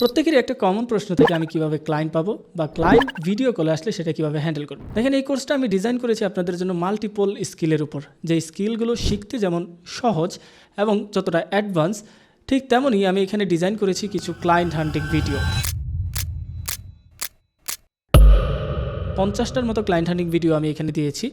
প্রত্যেকেরই একটা কমন প্রশ্ন থেকে আমি কীভাবে ক্লায়েন্ট পাবো বা ক্লায়েন্ট ভিডিও কলে আসলে সেটা কীভাবে হ্যান্ডেল করব। দেখেন এই কোর্সটা আমি ডিজাইন করেছি আপনাদের জন্য মাল্টিপল স্কিলের উপর। যে স্কিলগুলো শিখতে যেমন সহজ এবং যতটা অ্যাডভান্স ঠিক তেমনই আমি এখানে ডিজাইন করেছি কিছু ক্লায়েন্ট হান্টিং ভিডিও পঞ্চাশটার মতো ক্লায়েন্ট হান্টিং ভিডিও আমি এখানে দিয়েছি।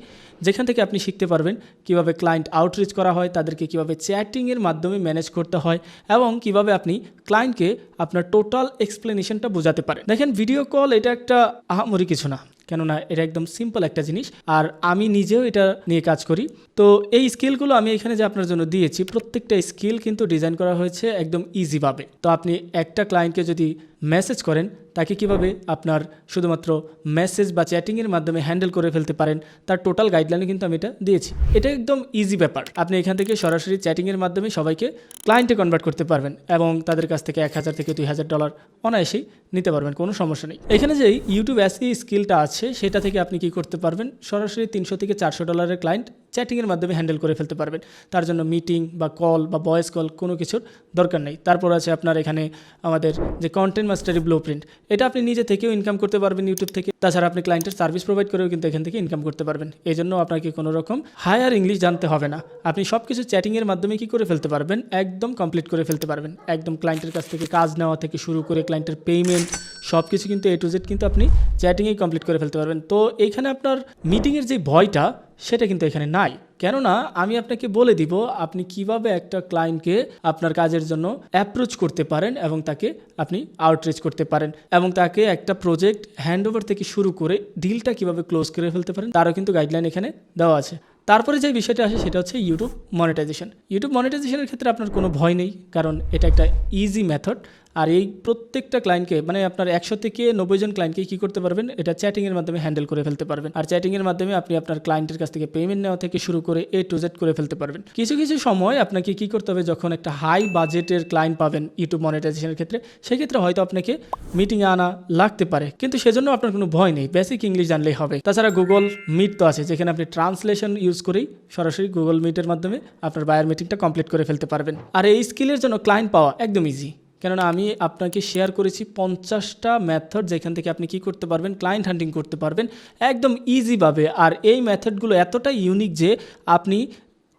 যেখান থেকে আপনি শিখতে পারবেন কীভাবে ক্লায়েন্ট আউটরিচ করা হয়, তাদেরকে কীভাবে চ্যাটিংয়ের মাধ্যমে ম্যানেজ করতে হয় এবং কীভাবে আপনি ক্লায়েন্টকে আপনার টোটাল এক্সপ্লেনেশনটা বোঝাতে পারেন। দেখেন ভিডিও কল এটা একটা আহামরি কিছু না, কেননা এটা একদম সিম্পল একটা জিনিস আর আমি নিজেও এটা নিয়ে কাজ করি। তো এই স্কিলগুলো আমি এখানে যে আপনার জন্য দিয়েছি, প্রত্যেকটা স্কিল কিন্তু ডিজাইন করা হয়েছে একদম ইজিভাবে তো আপনি একটা ক্লায়েন্টকে যদি মেসেজ করেন, তাকে কীভাবে আপনার শুধুমাত্র মেসেজ বা চ্যাটিংয়ের মাধ্যমে হ্যান্ডেল করে ফেলতে পারেন, তার টোটাল গাইডলাইনে কিন্তু আমি এটা দিয়েছি। এটা একদম ইজি ব্যাপার। আপনি এখান থেকে সরাসরি চ্যাটিংয়ের মাধ্যমে সবাইকে ক্লায়েন্টে কনভার্ট করতে পারবেন এবং তাদের কাছ থেকে এক হাজার থেকে দুই হাজার ডলার অনায়াসেই নিতে পারবেন, কোনো সমস্যা নেই। এখানে যে ইউটিউব এসই স্কিলটা আছে, সেটা থেকে আপনি কি করতে পারবেন? সরাসরি তিনশো থেকে চারশো ডলারের ক্লায়েন্ট চ্যাটিংয়ের মাধ্যমে হ্যান্ডেল করে ফেলতে পারবেন। তার জন্য মিটিং বা কল বা ভয়েস কল কোনো কিছুর দরকার নেই। তারপর আছে আপনার এখানে আমাদের যে কন্টেন্ট মাস্টারি ব্লু প্রিন্ট এটা আপনি নিজে থেকেও ইনকাম করতে পারবেন ইউটিউব থেকে। তাছাড়া আপনি ক্লায়েন্টের সার্ভিস প্রোভাইড করেও কিন্তু এখান থেকে ইনকাম করতে পারবেন। এই জন্য আপনাকে কোনো রকম হায়ার ইংলিশ জানতে হবে না। আপনি সব কিছু চ্যাটিংয়ের মাধ্যমে কি করে ফেলতে পারবেন? একদম কমপ্লিট করে ফেলতে পারবেন। একদম ক্লায়েন্টের কাছ থেকে কাজ নেওয়া থেকে শুরু করে ক্লায়েন্টের পেমেন্ট সব কিছু কিন্তু এ টু জেড কিন্তু আপনি চ্যাটিংয়েই কমপ্লিট করে ফেলতে পারবেন। তো এইখানে আপনার মিটিংয়ের যে ভয়টা সেটা কিন্তু এখানে নাই। কেননা আমি আপনাকে বলে দিব, আপনি কীভাবে একটা ক্লায়েন্টকে আপনার কাজের জন্য অ্যাপ্রোচ করতে পারেন এবং তাকে আপনি আউটরিচ করতে পারেন এবং তাকে একটা প্রজেক্ট হ্যান্ডওভার থেকে শুরু করে ডিলটা কীভাবে ক্লোজ করে ফেলতে পারেন, তারও কিন্তু গাইডলাইন এখানে দেওয়া আছে। তারপরে যে বিষয়টা আসে সেটা হচ্ছে ইউটিউব মনিটাইজেশন ইউটিউব মনিটাইজেশনের ক্ষেত্রে আপনার কোনো ভয় নেই, কারণ এটা একটা ইজি মেথড আর এই প্রত্যেকটা ক্লায়েন্টকে মানে আপনার একশো থেকে নব্বই জন ক্লায়েন্টকে কী করতে পারবেন? এটা চ্যাটিংয়ের মাধ্যমে হ্যান্ডেল করে ফেলতে পারবেন। আর চ্যাটিংয়ের মাধ্যমে আপনি আপনার ক্লায়েন্টের কাছ থেকে পেমেন্ট নেওয়া থেকে শুরু করে এ টু জেড করে ফেলতে পারবেন। কিছু কিছু সময় আপনাকে কী করতে হবে? যখন একটা হাই বাজেটের ক্লায়েন্ট পাবেন ইউটিউব মনিটাইজেশনের ক্ষেত্রে, সেক্ষেত্রে হয়তো আপনাকে মিটিংয়ে আনা লাগতে পারে। কিন্তু সেজন্য আপনার কোনো ভয় নেই। বেসিক ইংলিশ জানলেই হবে। তাছাড়া গুগল মিট তো আছে, যেখানে আপনি ট্রান্সলেশন ইউজ করেই সরাসরি গুগল মিটের মাধ্যমে আপনার বায়ার মিটিংটা কমপ্লিট করে ফেলতে পারবেন। আর এই স্কিলের জন্য ক্লায়েন্ট পাওয়া একদম ইজি কেননা আমি আপনাকে শেয়ার করেছি পঞ্চাশটা ম্যাথড যেখান থেকে আপনি কি করতে পারবেন ক্লায়েন্ট হান্টিং করতে পারবেন, একদম ইজিভাবে আর এই ম্যাথডগুলো এতটাই ইউনিক যে আপনি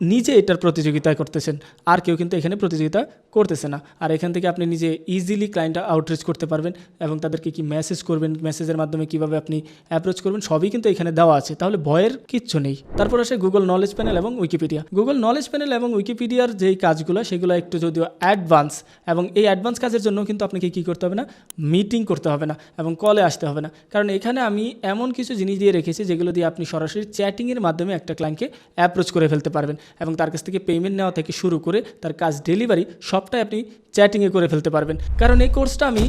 নিজে এটার প্রতিযোগিতা করতেছেন। আর কেউ কিন্তু এখানে প্রতিযোগিতা করতেছে না। আর এখান থেকে আপনি নিজে ইজিলি ক্লায়েন্ট আউটরিচ করতে পারবেন এবং তাদেরকে কি মেসেজ করবেন মেসেজের মাধ্যমে কীভাবে আপনি অ্যাপ্রোচ করবেন, সবই কিন্তু এখানে দেওয়া আছে। তাহলে ভয়ের কিচ্ছু নেই। তারপর আসে গুগল নলেজ প্যানেল এবং উইকিপিডিয়া গুগল নলেজ প্যানেল এবং উইকিপিডিয়ার যেই কাজগুলো, সেগুলো একটু যদিও অ্যাডভান্স এবং এই অ্যাডভান্স কাজের জন্য কিন্তু আপনাকে কী করতে হবে না মিটিং করতে হবে না এবং কলে আসতে হবে না। কারণ এখানে আমি এমন কিছু জিনিস দিয়ে রেখেছি, যেগুলো দিয়ে আপনি সরাসরি চ্যাটিংয়ের মাধ্যমে একটা ক্লায়েন্টকে অ্যাপ্রোচ করে ফেলতে পারবেন এবং তার কাছ থেকে পেমেন্ট নেওয়া থেকে শুরু করে তার কাজ ডেলিভারি সবটাই আপনি চ্যাটিংয়ে করে ফেলতে পারবেন। কারণ এই কোর্সটা আমি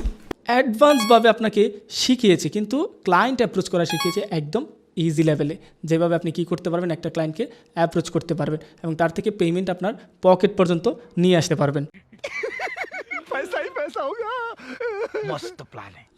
অ্যাডভান্সভাবে আপনাকে শিখিয়েছি, কিন্তু ক্লায়েন্ট অ্যাপ্রোচ করা শিখিয়েছি একদম ইজি লেভেলে যেভাবে আপনি কি করতে পারবেন, একটা ক্লায়েন্টকে অ্যাপ্রোচ করতে পারবেন এবং তার থেকে পেমেন্ট আপনার পকেট পর্যন্ত নিয়ে আসতে পারবেন।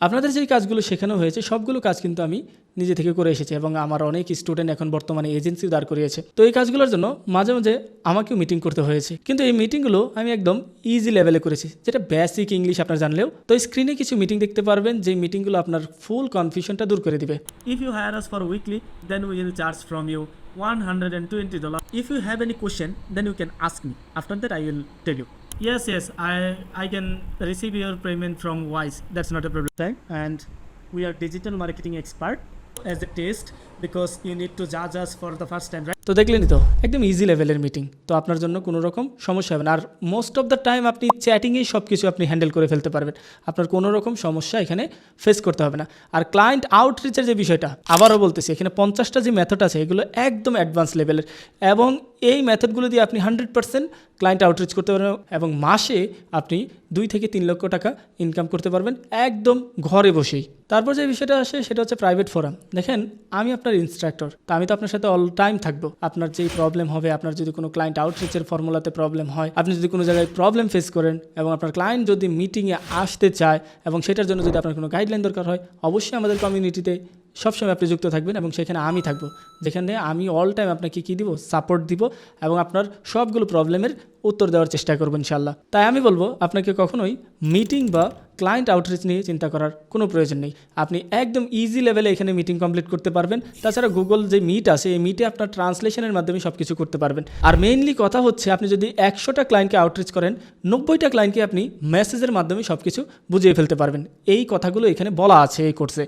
আপনাদের যেই কাজগুলো শেখানো হয়েছে সবগুলো কাজ কিন্তু আমি নিজে থেকে করে এসেছি এবং আমার অনেক স্টুডেন্ট এখন বর্তমানে এজেন্সি দাঁড় করিয়েছে তো এই কাজগুলোর জন্য মাঝে মাঝে আমাকেও মিটিং করতে হয়েছে কিন্তু এই মিটিংগুলো আমি একদম ইজি লেভেলে করেছি যেটা বেসিক ইংলিশ আপনার জানলেও তো স্ক্রিনে কিছু মিটিং দেখতে পারবেন যে মিটিংগুলো আপনার ফুল কনফিউশনটা দূর করে দিবে If you hire us for weekly, then we will charge from you $120. If you have any question, then you can ask me. After that, I will tell you. Yes, yes, I I can receive your payment from Wise. That's not a problem. And we are digital marketing expert as a test because you need to judge us for the first time, right? তো দেখলেনই তো, একদম easy লেভেলের meeting তো আপনার জন্য কোনো রকম সমস্যা হবে না। আর মোস্ট অফ দ্য টাইম আপনি চ্যাটিংয়েই সব কিছু আপনি হ্যান্ডেল করে ফেলতে পারবেন। আপনার কোনো রকম সমস্যা এখানে ফেস করতে হবে না। আর ক্লায়েন্ট আউটরিচের যে বিষয়টা, আবারও বলতেছি, এখানে পঞ্চাশটা যে মেথড আছে, এগুলো একদম অ্যাডভান্স লেভেলের এবং এই মেথডগুলো দিয়ে আপনি হান্ড্রেড পার্সেন্ট ক্লায়েন্ট আউটরিচ করতে পারবেন এবং মাসে আপনি দুই থেকে তিন লক্ষ টাকা ইনকাম করতে পারবেন একদম ঘরে বসেই। তারপর যে বিষয়টা আসে, সেটা হচ্ছে প্রাইভেট ফোরাম দেখেন, আমি আপনার ইনস্ট্রাক্টর তা আমি তো আপনার সাথে অল টাইম থাকব। আপনার যেই প্রবলেম হবে, আপনার যদি কোনো ক্লায়েন্ট আউটরিচের ফর্মুলাতে প্রবলেম হয়, আপনি যদি কোনো জায়গায় প্রবলেম ফেস করেন এবং আপনার ক্লায়েন্ট যদি মিটিংয়ে আসতে চায় এবং সেটার জন্য যদি আপনার কোনো গাইডলাইন দরকার হয়, অবশ্যই আমাদের কমিউনিটিতে সবসময় আপনি যুক্ত থাকবেন এবং সেখানে আমি থাকব। যেখানে আমি অল টাইম আপনাকে কী দিব? সাপোর্ট দিব এবং আপনার সবগুলো প্রবলেমের উত্তর দেওয়ার চেষ্টা করব ইনশাল্লাহ তাই আমি বলব, আপনাকে কখনোই মিটিং বা ক্লায়েন্ট আউটরিচ নিয়ে চিন্তা করার কোনো প্রয়োজন নেই। আপনি একদম ইজি লেভেলে এখানে মিটিং কমপ্লিট করতে পারবেন। তাছাড়া গুগল যে মিট আছে, এই মিটে আপনার ট্রান্সলেশনের মাধ্যমে সব কিছু করতে পারবেন। আর মেইনলি কথা হচ্ছে, আপনি যদি একশোটা ক্লায়েন্টকে আউটরিচ করেন, নব্বইটা ক্লায়েন্টকে আপনি মেসেজের মাধ্যমে সব কিছু বুঝিয়ে ফেলতে পারবেন। এই কথাগুলো এখানে বলা আছে এই কোর্সে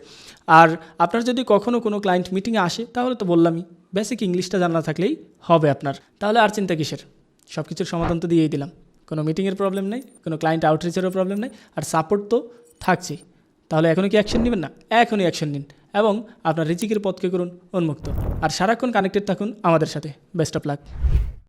আর আপনার যদি কখনও কোনো ক্লায়েন্ট মিটিংয়ে আসে, তাহলে তো বললামই বেসিক ইংলিশটা জানা থাকলেই হবে আপনার। তাহলে আর চিন্তা কিসের? সব কিছুর সমাধান তো দিয়েই দিলাম। কোনো মিটিংয়ের প্রবলেম নেই, কোনো ক্লায়েন্ট আউটরিচেরও প্রবলেম নেই, আর সাপোর্ট তো থাকছেই। তাহলে এখনও কি অ্যাকশন নেবেন না? এখনই অ্যাকশন নিন এবং আপনার রিচিকের পথকে করুন উন্মুক্ত। আর সারাক্ষণ কানেক্টেড থাকুন আমাদের সাথে। Best of luck